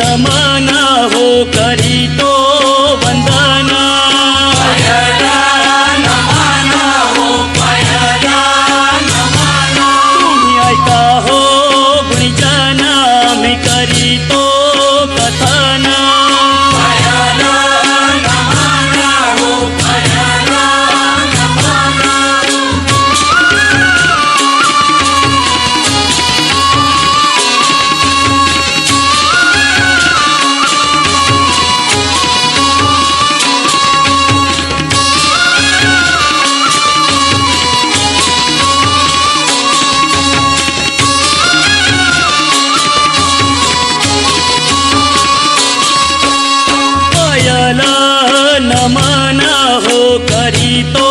मान माना हो कर नमन हो करीतो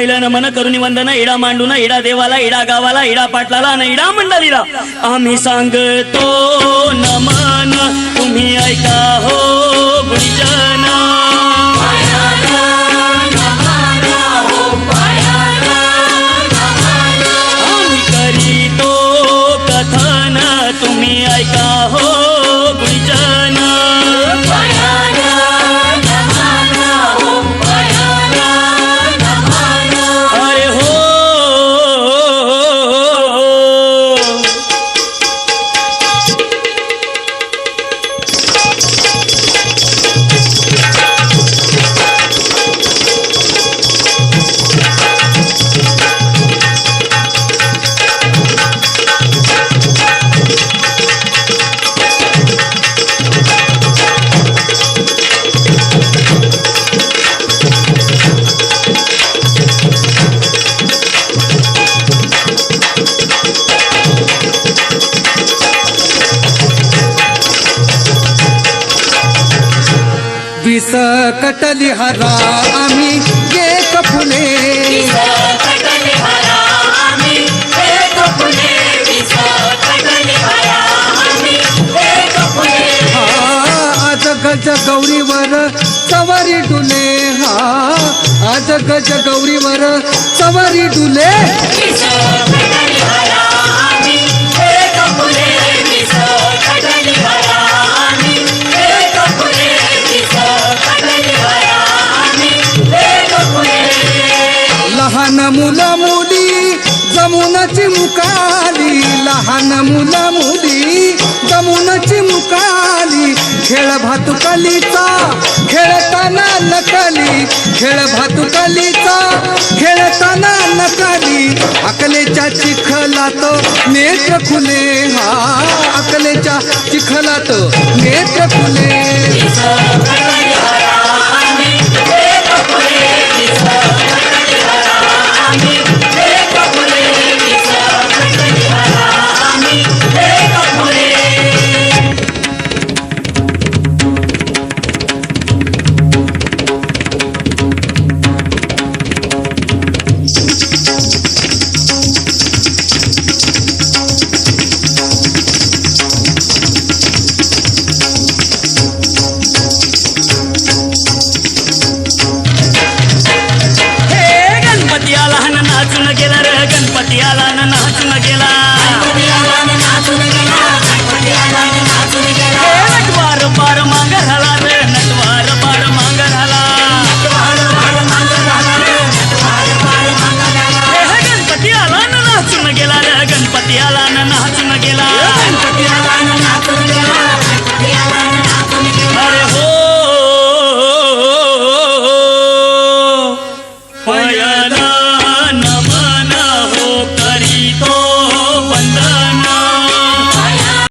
पहिलं नमन करुणी वंदन इडा मांडून इडा देवाला इडा गावाला इडा पाटलाला आणि इडा मंडळीला. आम्ही सांगतो नमन तुम्ही ऐका हो. विस कटली हरा आम्ही एक फुले. हा आज गज गौरीवर सवारी डुले. हा आज गज गौरीवर सवारी डुले. लहान मुलं मुली जमुनाची मुकाली लहान मुलं मुली जमुनाची मुकाली. खेळ भातुकलीचा खेळताना नकली. खेळ भातुकलीचा खेळताना नकली. अकलेच्या चिखलात नेत्र खुले हा. अकलेच्या चिखलात नेत्र खुले. नाचून गेला र गणपती आला ना नाचून गेला. नटवार पार मांग झाला रे नटवार पार मांग झाला गणपती आला ना नाचून गेला रे गणपती आला ना नाचून गेला.